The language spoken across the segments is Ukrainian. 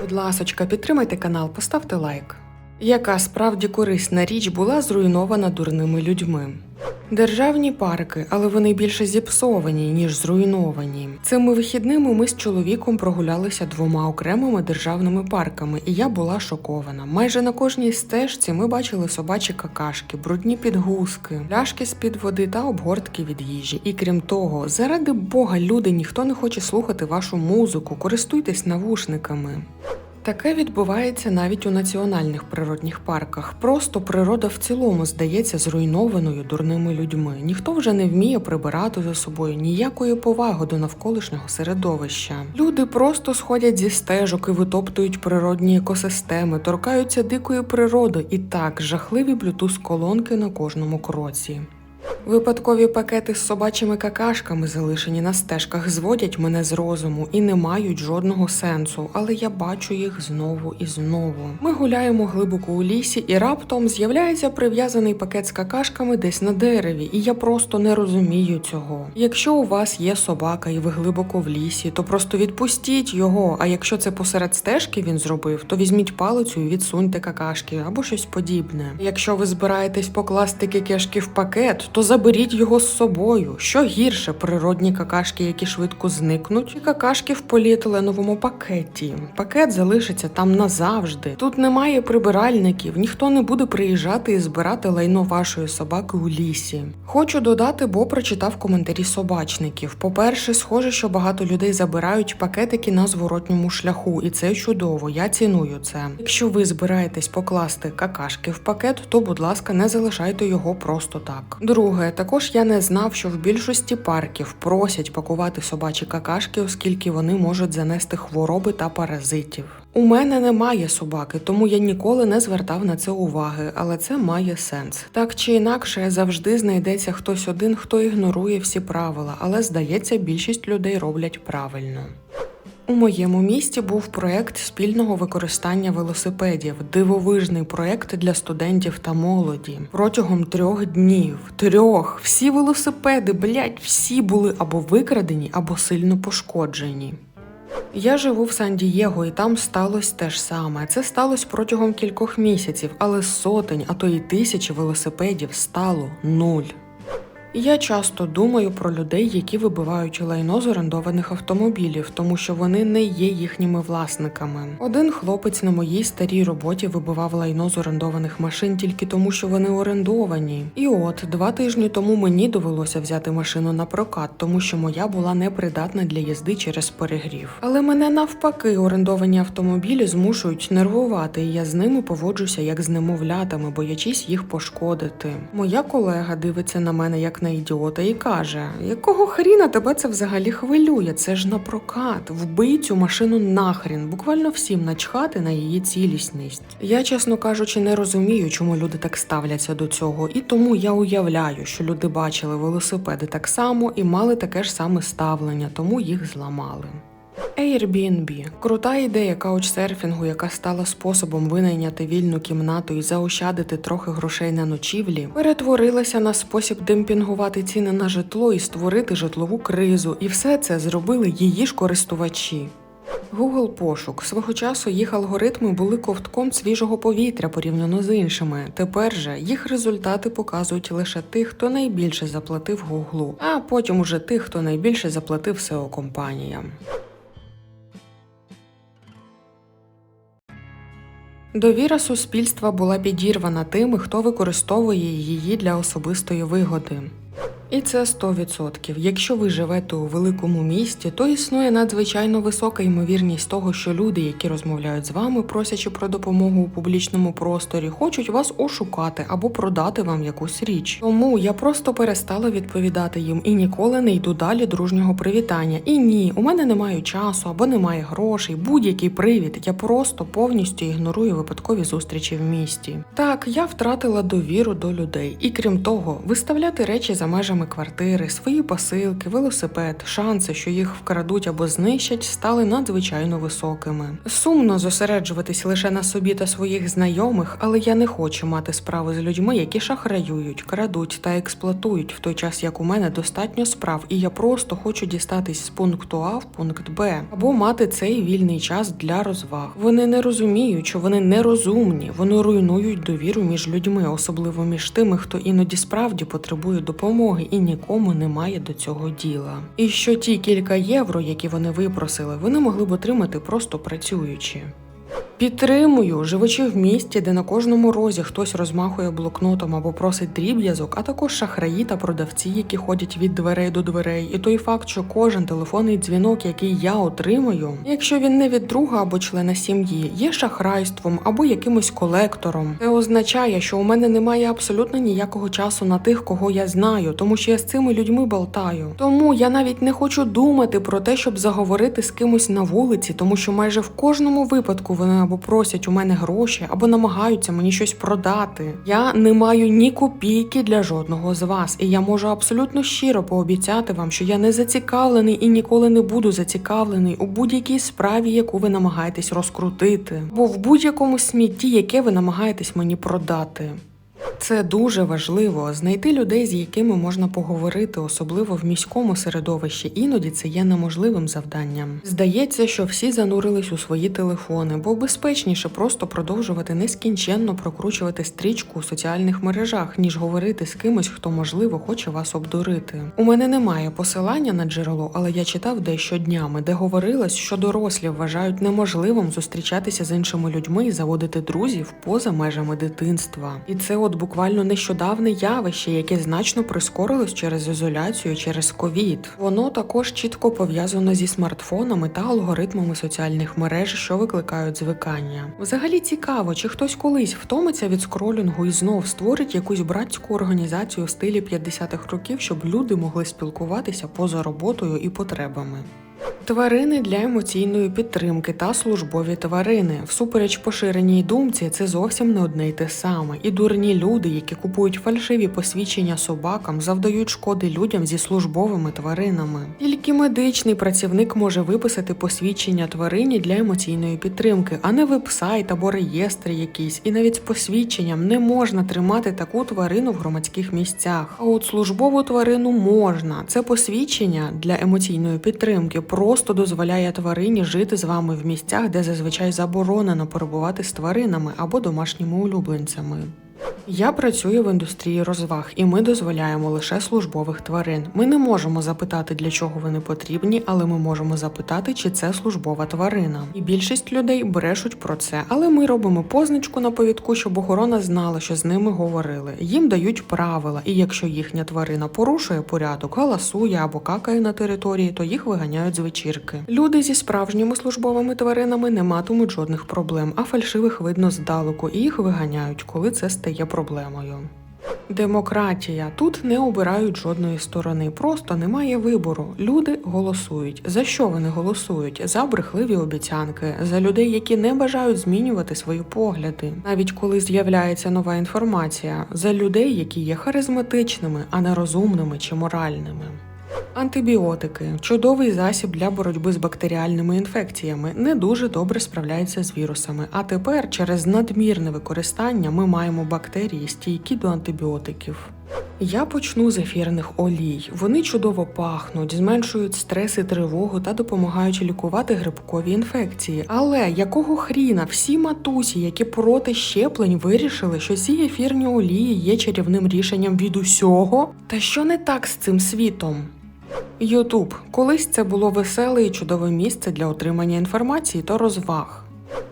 Будь ласочка, підтримайте канал, поставте лайк. Яка справді корисна річ була зруйнована дурними людьми? Державні парки, але вони більше зіпсовані, ніж зруйновані. Цими вихідними ми з чоловіком прогулялися двома окремими державними парками, і я була шокована. Майже на кожній стежці ми бачили собачі какашки, брудні підгузки, пляшки з-під води та обгортки від їжі. І крім того, заради Бога, люди, ніхто не хоче слухати вашу музику, користуйтесь навушниками. Таке відбувається навіть у національних природних парках. Просто природа в цілому здається зруйнованою дурними людьми. Ніхто вже не вміє прибирати за собою ніякої поваги до навколишнього середовища. Люди просто сходять зі стежок і витоптують природні екосистеми, торкаються дикої природи і так жахливі блютуз колонки на кожному кроці. Випадкові пакети з собачими какашками, залишені на стежках, зводять мене з розуму і не мають жодного сенсу, але я бачу їх знову і знову. Ми гуляємо глибоко у лісі, і раптом з'являється прив'язаний пакет з какашками десь на дереві, і я просто не розумію цього. Якщо у вас є собака і ви глибоко в лісі, то просто відпустіть його. А якщо це посеред стежки він зробив, то візьміть палицю і відсуньте какашки або щось подібне. Якщо ви збираєтесь покласти кекешки в пакет, то заберіть його з собою. Що гірше, природні какашки, які швидко зникнуть, і какашки в поліетиленовому пакеті. Пакет залишиться там назавжди. Тут немає прибиральників, ніхто не буде приїжджати і збирати лайно вашої собаки у лісі. Хочу додати, бо прочитав коментарі собачників. По-перше, схоже, що багато людей забирають пакетики на зворотньому шляху, і це чудово. Я ціную це. Якщо ви збираєтесь покласти какашки в пакет, то будь ласка, не залишайте його просто так. Друге, також я не знав, що в більшості парків просять пакувати собачі какашки, оскільки вони можуть занести хвороби та паразитів. У мене немає собаки, тому я ніколи не звертав на це уваги, але це має сенс. Так чи інакше, завжди знайдеться хтось один, хто ігнорує всі правила, але здається, більшість людей роблять правильно. У моєму місті був проект спільного використання велосипедів, дивовижний проект для студентів та молоді. Протягом трьох днів, трьох, всі велосипеди, блять, всі були або викрадені, або сильно пошкоджені. Я живу в Сан-Дієго, і там сталося те ж саме. Це сталося протягом кількох місяців, але сотень, а то й тисячі велосипедів стало нуль. Я часто думаю про людей, які вибивають лайно з орендованих автомобілів, тому що вони не є їхніми власниками. Один хлопець на моїй старій роботі вибивав лайно з орендованих машин тільки тому, що вони орендовані. І от два тижні тому мені довелося взяти машину на прокат, тому що моя була непридатна для їзди через перегрів. Але мене навпаки орендовані автомобілі змушують нервувати, і я з ними поводжуся як з немовлятами, боячись їх пошкодити. Моя колега дивиться на мене як на ідіота і каже: якого хріна тебе це взагалі хвилює? Це ж на прокат. Вбий цю машину нахрін, буквально всім начхати на її цілісність. Я, чесно кажучи, не розумію, чому люди так ставляться до цього, і тому я уявляю, що люди бачили велосипеди так само і мали таке ж саме ставлення, тому їх зламали. Airbnb – крута ідея каучсерфінгу, яка стала способом винайняти вільну кімнату і заощадити трохи грошей на ночівлі, перетворилася на спосіб демпінгувати ціни на житло і створити житлову кризу. І все це зробили її ж користувачі. Google пошук свого часу їх алгоритми були ковтком свіжого повітря порівняно з іншими. Тепер же їх результати показують лише тих, хто найбільше заплатив Гуглу, а потім уже тих, хто найбільше заплатив SEO компаніям. Довіра суспільства була підірвана тими, хто використовує її для особистої вигоди. І це 100%. Якщо ви живете у великому місті, то існує надзвичайно висока ймовірність того, що люди, які розмовляють з вами, просячи про допомогу у публічному просторі, хочуть вас ошукати або продати вам якусь річ. Тому я просто перестала відповідати їм і ніколи не йду далі дружнього привітання. І ні, у мене немає часу або немає грошей, будь-який привід. Я просто повністю ігнорую випадкові зустрічі в місті. Так, я втратила довіру до людей, і крім того, виставляти речі за межами межами квартири, свої посилки, велосипед, шанси, що їх вкрадуть або знищать, стали надзвичайно високими. Сумно зосереджуватись лише на собі та своїх знайомих, але я не хочу мати справи з людьми, які шахраюють, крадуть та експлуатують, в той час як у мене достатньо справ, і я просто хочу дістатись з пункту А в пункт Б, або мати цей вільний час для розваг. Вони не розуміють, що вони нерозумні, вони руйнують довіру між людьми, особливо між тими, хто іноді справді потребує допомоги і нікому немає до цього діла. І що ті кілька євро, які вони випросили, вони могли б отримати просто працюючи. Підтримую, живучи в місті, де на кожному розі хтось розмахує блокнотом або просить дріб'язок, а також шахраї та продавці, які ходять від дверей до дверей. І той факт, що кожен телефонний дзвінок, який я отримую, якщо він не від друга або члена сім'ї, є шахрайством або якимось колектором. Це означає, що у мене немає абсолютно ніякого часу на тих, кого я знаю, тому що я з цими людьми болтаю. Тому я навіть не хочу думати про те, щоб заговорити з кимось на вулиці, тому що майже в кожному випадку вони або просять у мене гроші, або намагаються мені щось продати. Я не маю ні копійки для жодного з вас, і я можу абсолютно щиро пообіцяти вам, що я не зацікавлений і ніколи не буду зацікавлений у будь-якій справі, яку ви намагаєтесь розкрутити, бо в будь-якому смітті, яке ви намагаєтесь мені продати. Це дуже важливо знайти людей, з якими можна поговорити, особливо в міському середовищі. Іноді це є неможливим завданням. Здається, що всі занурились у свої телефони, бо безпечніше просто продовжувати нескінченно прокручувати стрічку у соціальних мережах, ніж говорити з кимось, хто можливо хоче вас обдурити. У мене немає посилання на джерело, але я читав дещо днями, де говорилось, що дорослі вважають неможливим зустрічатися з іншими людьми і заводити друзів поза межами дитинства. І це от буквально нещодавне явище, яке значно прискорилось через ізоляцію, через ковід. Воно також чітко пов'язано зі смартфонами та алгоритмами соціальних мереж, що викликають звикання. Взагалі цікаво, чи хтось колись втомиться від скролінгу і знов створить якусь братську організацію в стилі 50-х років, щоб люди могли спілкуватися поза роботою і потребами. Тварини для емоційної підтримки та службові тварини. Всупереч поширеній думці, це зовсім не одне й те саме. І дурні люди, які купують фальшиві посвідчення собакам, завдають шкоди людям зі службовими тваринами. Тільки медичний працівник може виписати посвідчення тварині для емоційної підтримки, а не веб-сайт або реєстр якийсь. І навіть з посвідченням не можна тримати таку тварину в громадських місцях. А от службову тварину можна. Це посвідчення для емоційної підтримки просто дозволяє тварині жити з вами в місцях, де зазвичай заборонено перебувати з тваринами або домашніми улюбленцями. Я працюю в індустрії розваг, і ми дозволяємо лише службових тварин. Ми не можемо запитати, для чого вони потрібні, але ми можемо запитати, чи це службова тварина. І більшість людей брешуть про це, але ми робимо позначку на повідку, щоб охорона знала, що з ними говорили. Їм дають правила, і якщо їхня тварина порушує порядок, галасує або какає на території, то їх виганяють з вечірки. Люди зі справжніми службовими тваринами не матимуть жодних проблем, а фальшивих видно здалеку, і їх виганяють, коли це стає проблемою. Демократія тут не обирають жодної сторони, просто немає вибору. Люди голосують. За що вони голосують? За брехливі обіцянки, за людей, які не бажають змінювати свої погляди, навіть коли з'являється нова інформація, за людей, які є харизматичними, а не розумними чи моральними. Антибіотики чудовий засіб для боротьби з бактеріальними інфекціями, не дуже добре справляється з вірусами. А тепер через надмірне використання ми маємо бактерії стійкі до антибіотиків. Я почну з ефірних олій. Вони чудово пахнуть, зменшують стрес і тривогу та допомагають лікувати грибкові інфекції. Але якого хріна всі матусі, які проти щеплень, вирішили, що ці ефірні олії є чарівним рішенням від усього? Та що не так з цим світом? Ютуб. Колись це було веселе і чудове місце для отримання інформації та розваг.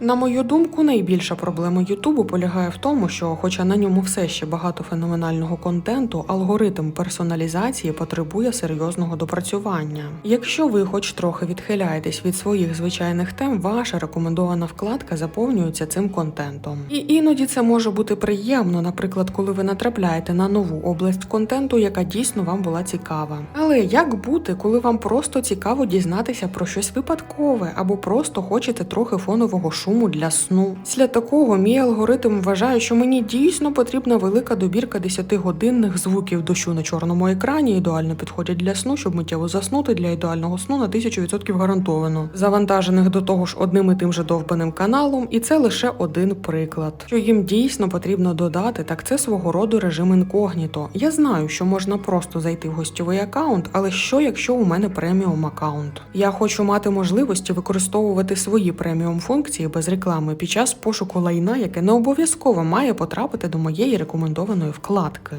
На мою думку, найбільша проблема Ютубу полягає в тому, що, хоча на ньому все ще багато феноменального контенту, алгоритм персоналізації потребує серйозного допрацювання. Якщо ви хоч трохи відхиляєтесь від своїх звичайних тем, ваша рекомендована вкладка заповнюється цим контентом. І іноді це може бути приємно, наприклад, коли ви натрапляєте на нову область контенту, яка дійсно вам була цікава. Але як бути, коли вам просто цікаво дізнатися про щось випадкове або просто хочете трохи фонового зайвого шуму для сну. Після такого мій алгоритм вважає, що мені дійсно потрібна велика добірка 10-годинних звуків дощу на чорному екрані. Ідеально підходять для сну, щоб миттєво заснути для ідеального сну на 1000% гарантовано. Завантажених до того ж одним і тим же довбаним каналом, і це лише один приклад. Що їм дійсно потрібно додати, так це свого роду режим інкогніто. Я знаю, що можна просто зайти в гостьовий аккаунт, але що якщо у мене преміум аккаунт? Я хочу мати можливості використовувати свої преміум функції без реклами під час пошуку лайна, яке не обов'язково має потрапити до моєї рекомендованої вкладки.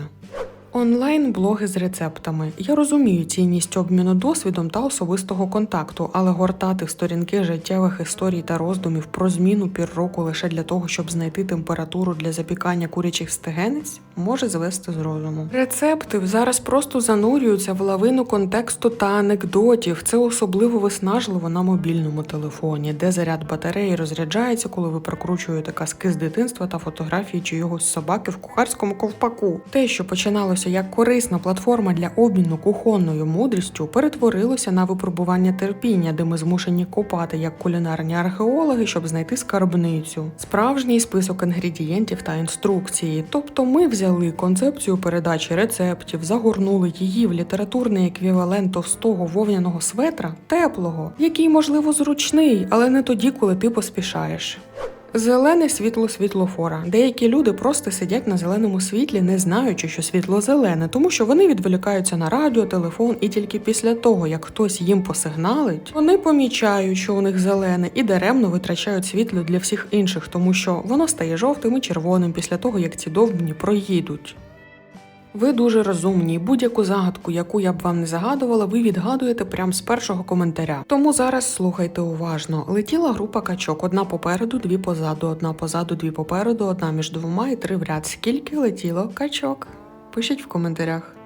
Онлайн-блоги з рецептами. Я розумію цінність обміну досвідом та особистого контакту, але гортати сторінки життєвих історій та роздумів про зміну пір року лише для того, щоб знайти температуру для запікання курячих стегенець, може звести з розуму. Рецепти зараз просто занурюються в лавину контексту та анекдотів. Це особливо виснажливо на мобільному телефоні, де заряд батареї розряджається, коли ви прокручуєте казки з дитинства та фотографії чийогось собаки в кухарському ковпаку. Те, що починалося як корисна платформа для обміну кухонною мудрістю, перетворилося на випробування терпіння, де ми змушені копати як кулінарні археологи, щоб знайти скарбницю, справжній список інгредієнтів та інструкції. Тобто ми взяли концепцію передачі рецептів, загорнули її в літературний еквівалент товстого вовняного светра, теплого, який можливо зручний, але не тоді, коли ти поспішаєш. Зелене світло світлофора. Деякі люди просто сидять на зеленому світлі, не знаючи, що світло зелене, тому що вони відволікаються на радіо, телефон, і тільки після того, як хтось їм посигналить, вони помічають, що у них зелене, і даремно витрачають світло для всіх інших, тому що воно стає жовтим і червоним після того, як ці довбні проїдуть. Ви дуже розумні, будь-яку загадку, яку я б вам не загадувала, ви відгадуєте прямо з першого коментаря. Тому зараз слухайте уважно. Летіла група качок: одна попереду, дві позаду, одна позаду, дві попереду, одна між двома і три в ряд. Скільки летіло качок? Пишіть в коментарях.